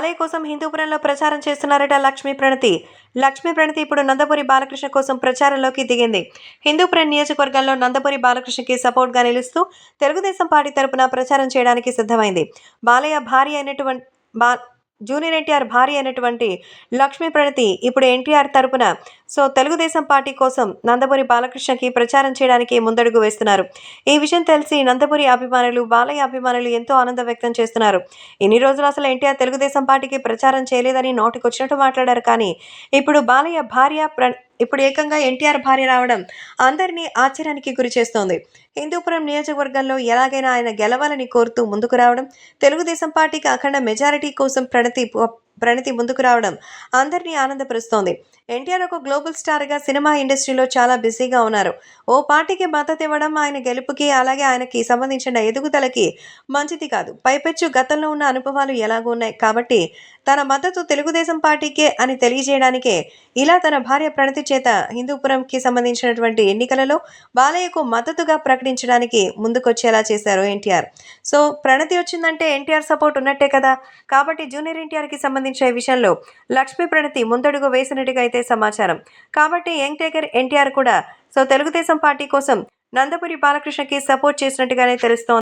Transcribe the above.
బాలయ్య కోసం హిందూపురంలో ప్రచారం చేస్తున్నారట లక్ష్మీ ప్రణతి. లక్ష్మీ ప్రణతి ఇప్పుడు నందపురి బాలకృష్ణ కోసం ప్రచారంలోకి దిగింది. హిందూపురం నియోజకవర్గంలో నందపురి బాలకృష్ణకి సపోర్ట్గా నిలుస్తూ తెలుగుదేశం పార్టీ తరపున ప్రచారం చేయడానికి సిద్ధమైంది. బాలయ్య భార్య అయినటువంటి బా జూనియర్ ఎన్టీఆర్ భార్య అయినటువంటి లక్ష్మీ ప్రణతి ఇప్పుడు ఎన్టీఆర్ తరపున సో తెలుగుదేశం పార్టీ కోసం నందమూరి బాలకృష్ణకి ప్రచారం చేయడానికి ముందడుగు వేస్తున్నారు. ఈ విషయం తెలిసి నందమూరి అభిమానులు బాలయ్య అభిమానులు ఎంతో ఆనందం వ్యక్తం చేస్తున్నారు. ఇన్ని రోజులు అసలు ఎన్టీఆర్ తెలుగుదేశం పార్టీకి ప్రచారం చేయలేదని నోటికొచ్చినట్టు మాట్లాడారు. కానీ ఇప్పుడు బాలయ్య భార్య ప్ర ఇప్పుడు ఏకంగా ఎన్టీఆర్ భార్య రావడం అందరినీ ఆశ్చర్యానికి గురి చేస్తోంది. హిందూపురం నియోజకవర్గంలో ఎలాగైనా ఆయన గెలవాలని కోరుతూ ముందుకు రావడం తెలుగుదేశం పార్టీకి అఖండ మెజారిటీ కోసం ప్రణతి ప్రణతి ముందుకు రావడం అందరినీ ఆనందపరుస్తోంది. ఎన్టీఆర్ ఒక గ్లోబల్ స్టార్గా సినిమా ఇండస్ట్రీలో చాలా బిజీగా ఉన్నారు. ఓ పార్టీకి మద్దతు ఇవ్వడం ఆయన గెలుపుకి అలాగే ఆయనకి సంబంధించిన ఎదుగుదలకి మంచిది కాదు. పైపెచ్చు గతంలో ఉన్న అనుభవాలు ఎలాగో ఉన్నాయి. కాబట్టి తన మద్దతు తెలుగుదేశం పార్టీకే అని తెలియజేయడానికే ఇలా తన భార్య ప్రణతి చేత హిందూపురంకి సంబంధించినటువంటి ఎన్నికలలో బాలయ్యకు మద్దతుగా ప్రకటించడానికి ముందుకొచ్చేలా చేశారు ఎన్టీఆర్. సో ప్రణతి వచ్చిందంటే ఎన్టీఆర్ సపోర్ట్ ఉన్నట్టే కదా. కాబట్టి జూనియర్ ఎన్టీఆర్కి సంబంధించి ఈ విషయంలో లక్ష్మీ ప్రణతి ముందడుగు వేసినట్టుగా అయితే సమాచారం. కాబట్టి యంగ్ టేకర్ ఎన్టీఆర్ కూడా సో తెలుగుదేశం పార్టీ కోసం నందపురి బాలకృష్ణకి సపోర్ట్ చేసినట్టుగానే తెలుస్తోంది.